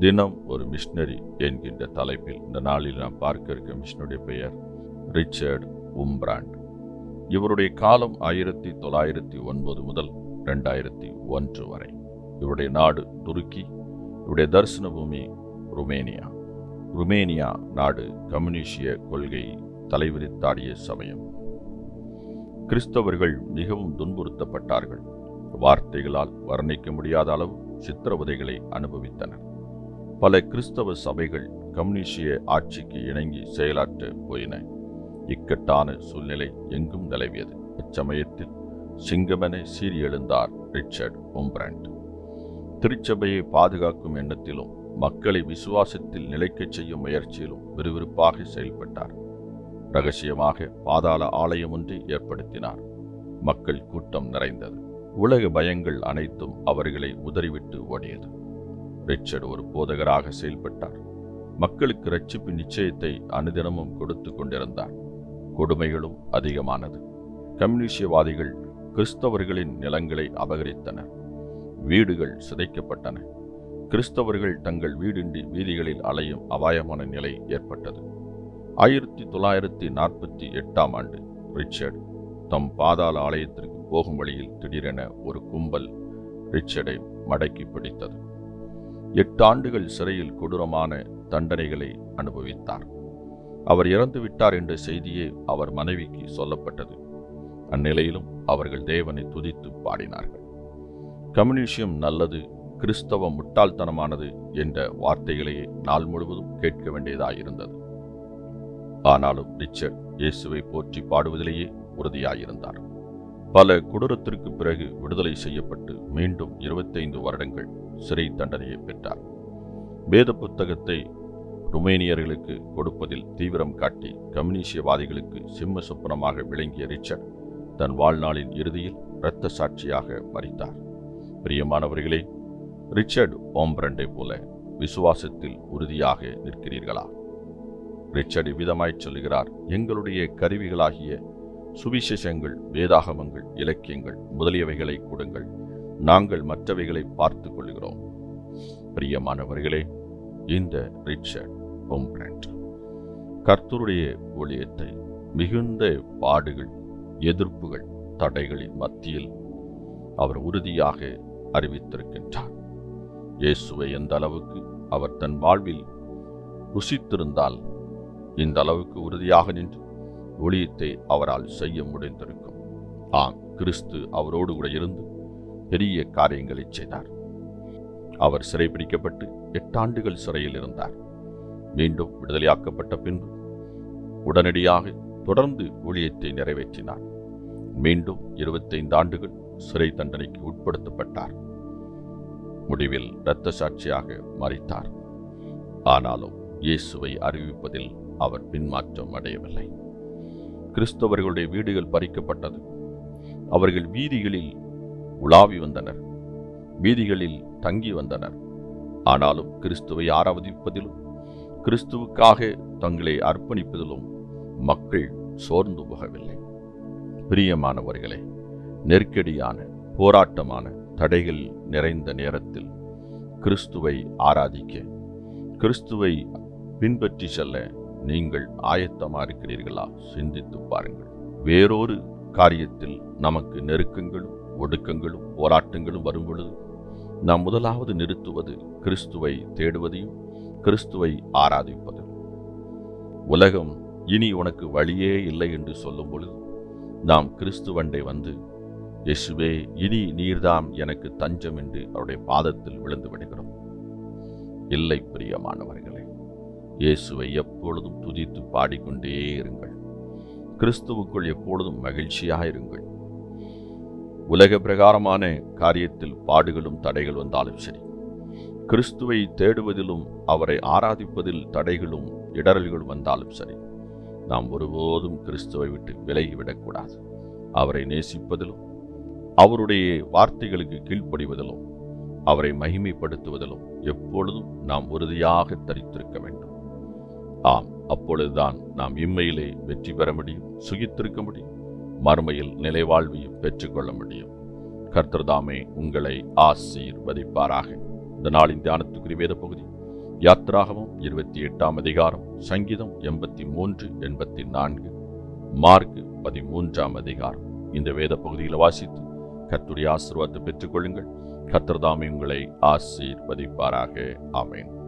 தினம் ஒரு மிஷினரி என்கின்ற தலைப்பில் இந்த நாளில் நாம் பார்க்க இருக்க மிஷினுடைய பெயர் ரிச்சர்ட் உம்ப்ராண்ட். இவருடைய காலம் ஆயிரத்தி தொள்ளாயிரத்தி ஒன்பது முதல் ரெண்டாயிரத்தி ஒன்று வரை. இவருடைய நாடு துருக்கி இவருடைய தரிசன பூமி ருமேனியா. ருமேனியா நாடு கம்யூனிஷிய கொள்கை தலைவிரித்தாடிய சமயம். கிறிஸ்தவர்கள் மிகவும் துன்புறுத்தப்பட்டார்கள். வார்த்தைகளால் வர்ணிக்க முடியாத அளவு சித்திரவதைகளை அனுபவித்தனர். பல கிறிஸ்தவ சபைகள் கம்யூனிஸ்டிய ஆட்சிக்கு இணங்கி செயலாற்ற போயின. இக்கட்டான சூழ்நிலை எங்கும் நிலவியது. அச்சமயத்தில் சிங்கமென சீரியெழுந்தார் ரிச்சர்ட் ஒம்பிராண்ட். திருச்சபையை பாதுகாக்கும் எண்ணத்திலும் மக்களை விசுவாசத்தில் நிலைக்கச் செய்யும் முயற்சியிலும் விறுவிறுப்பாக செயல்பட்டார். ரகசியமாக பாதாள ஆலயம் ஒன்றை ஏற்படுத்தினார். மக்கள் கூட்டம் நிறைந்தது. உலக பயங்கள் அனைத்தும் அவர்களை உதறிவிட்டு ஓடியது. ரிச்சர்ட் ஒரு போதகராக செயல்பட்டார். மக்களுக்கு ரட்சிப்பு நிச்சயத்தை அனுதினமும் கொடுத்து கொண்டிருந்தார். கொடுமைகளும் அதிகமானது. கம்யூனிஸ்டவாதிகள் கிறிஸ்தவர்களின் நிலங்களை அபகரித்தனர். வீடுகள் சிதைக்கப்பட்டன. கிறிஸ்தவர்கள் தங்கள் வீடின்றி வீதிகளில் அலையும் அபாயமான நிலை ஏற்பட்டது. ஆயிரத்தி தொள்ளாயிரத்தி நாற்பத்தி எட்டாம் ஆண்டு ரிச்சர்ட் தம் பாதாள ஆலயத்திற்கு போகும் வழியில் திடீரென ஒரு கும்பல் ரிச்சர்டை மடக்கி பிடித்தது. எட்டு ஆண்டுகள் சிறையில் கொடூரமான தண்டனைகளை அனுபவித்தார். அவர் இறந்து விட்டார் என்ற செய்தியே அவர் மனைவிக்கு சொல்லப்பட்டது. அந்நிலையிலும் அவர்கள் தேவனை துதித்து பாடினார்கள். கம்யூனிஷியம் நல்லது கிறிஸ்தவம் முட்டாள்தனமானது என்ற வார்த்தைகளையே நாள் முழுவதும் கேட்க வேண்டியதாயிருந்தது. ஆனாலும் ரிச்சர்ட் இயேசுவை போற்றி பாடுவதிலேயே உறுதியாயிருந்தார். பல கொடூரத்திற்கு பிறகு விடுதலை செய்யப்பட்டு மீண்டும் இருபத்தைந்து வருடங்கள் சிறை தண்டனையை பெற்றார். வேத புத்தகத்தை ருமேனியர்களுக்கு கொடுப்பதில் தீவிரம் காட்டி கம்யூனிசியவாதிகளுக்கு சிம்ம சொப்பனமாக விளங்கிய ரிச்சர்ட் தன் வாழ்நாளின் இறுதியில் இரத்த சாட்சியாக மறித்தார். பிரியமானவர்களே ரிச்சர்ட் ஓம்பிரண்டை போல விசுவாசத்தில் உறுதியாக நிற்கிறீர்களா? ரிச்சர்ட் இவ்விதமாய் சொல்கிறார் எங்களுடைய கருவிகளாகிய சுவிசேஷங்கள் வேதாகமங்கள் இலக்கியங்கள் முதலியவைகளை கொடுங்கள். நாங்கள் மற்றவைகளை பார்த்து கொள்கிறோம். பிரியமானவர்களே இந்த ரிச்சர்ட் ஒம்பிரண்ட் கர்த்தருடைய ஒளியத்தை மிகுந்த பாடுகள் எதிர்ப்புகள் தடைகளின் மத்தியில் அவர் உறுதியாக அறிவித்திருக்கின்றார். இயேசுவை எந்த அளவுக்கு அவர் தன் வாழ்வில் ருசித்திருந்தால் இந்த அளவுக்கு உறுதியாக நின்று ஊழியத்தை அவரால் செய்ய முடிந்திருக்கும். ஆம் கிறிஸ்து அவரோடு கூட இருந்து பெரிய காரியங்களை செய்தார். அவர் சிறைபிடிக்கப்பட்டு எட்டாண்டுகள் சிறையில் இருந்தார். மீண்டும் விடுதலையாக்கப்பட்ட பின்பு உடனடியாக தொடர்ந்து ஊழியத்தை நிறைவேற்றினார். மீண்டும் இருபத்தைந்து ஆண்டுகள் சிறை தண்டனைக்கு உட்படுத்தப்பட்டார். முடிவில் இரத்த சாட்சியாக மறித்தார் ஆனாலும் இயேசுவை அறிவிப்பதில் அவர் பின்மாற்றம் அடையவில்லை. கிறிஸ்தவர்களுடைய வீடுகள் பறிக்கப்பட்டது. அவர்கள் வீதிகளில் உலாவி வந்தனர். வீதிகளில் தங்கி வந்தனர். ஆனாலும் கிறிஸ்துவை ஆராதிப்பதிலும் கிறிஸ்துவுக்காக தங்களை அர்ப்பணிப்பதிலும் மக்கள் சோர்ந்து போகவில்லை. பிரியமானவர்களே நெருக்கடியான போராட்டமான தடைகள் நிறைந்த நேரத்தில் கிறிஸ்துவை ஆராதிக்க கிறிஸ்துவை பின்பற்றி செல்ல நீங்கள் ஆயத்தமாக இருக்கிறீர்களா சிந்தித்து பாருங்கள். வேறொரு காரியத்தில் நமக்கு நெருக்கங்களும் ஒடுக்கங்களும் போராட்டங்களும் வரும் பொழுது நாம் முதலாவது நிறுத்துவது கிறிஸ்துவை தேடுவதையும் கிறிஸ்துவை ஆராதிப்பது உலகம் இனி உனக்கு வழியே இல்லை என்று சொல்லும் பொழுது நாம் கிறிஸ்துவண்டை வந்து இயேசுவே இனி நீர்தாம் எனக்கு தஞ்சம் என்று அவருடைய பாதத்தில் விழுந்து விடுகிறோம். இல்லை பிரியமானவர்களே. இயேசுவை எப்பொழுதும் துதித்து பாடிக்கொண்டே இருங்கள். கிறிஸ்துவுக்குள் எப்பொழுதும் மகிழ்ச்சியாக இருங்கள். உலக பிரகாரமான காரியத்தில் பாடுகளும் தடைகள் வந்தாலும் சரி கிறிஸ்துவை தேடுவதிலும் அவரை ஆராதிப்பதில் தடைகளும் இடரல்களும் வந்தாலும் சரி நாம் ஒருபோதும் கிறிஸ்துவை விட்டு விலகிவிடக்கூடாது. அவரை நேசிப்பதிலும் அவருடைய வார்த்தைகளுக்கு கீழ்ப்படிவதிலும் அவரை மகிமைப்படுத்துவதிலும் எப்பொழுதும் நாம் உறுதியாக தரித்திருக்க வேண்டும். ஆம் அப்பொழுதுதான் நாம் இம்மையிலே வெற்றி பெற முடியும் சுகித்திருக்க முடியும் மறுமையில் நிலைவாழ்வையும் பெற்றுக்கொள்ள முடியும். கர்த்தர்தாமே உங்களை ஆசீர்வதிப்பாராக. இந்த நாளின் தியானத்துக்குரிய வேத பகுதி யாத்ராகமம் இருபத்தி எட்டாம் அதிகாரம் சங்கீதம் எண்பத்தி மூன்று எண்பத்தி நான்கு மார்க் பதிமூன்றாம் அதிகாரம். இந்த வேத பகுதியில் வாசித்து கர்த்துடைய ஆசீர்வாதத்தை பெற்றுக்கொள்ளுங்கள். கர்த்தர்தாமே உங்களை ஆசீர்வதிப்பாராக. ஆமேன்.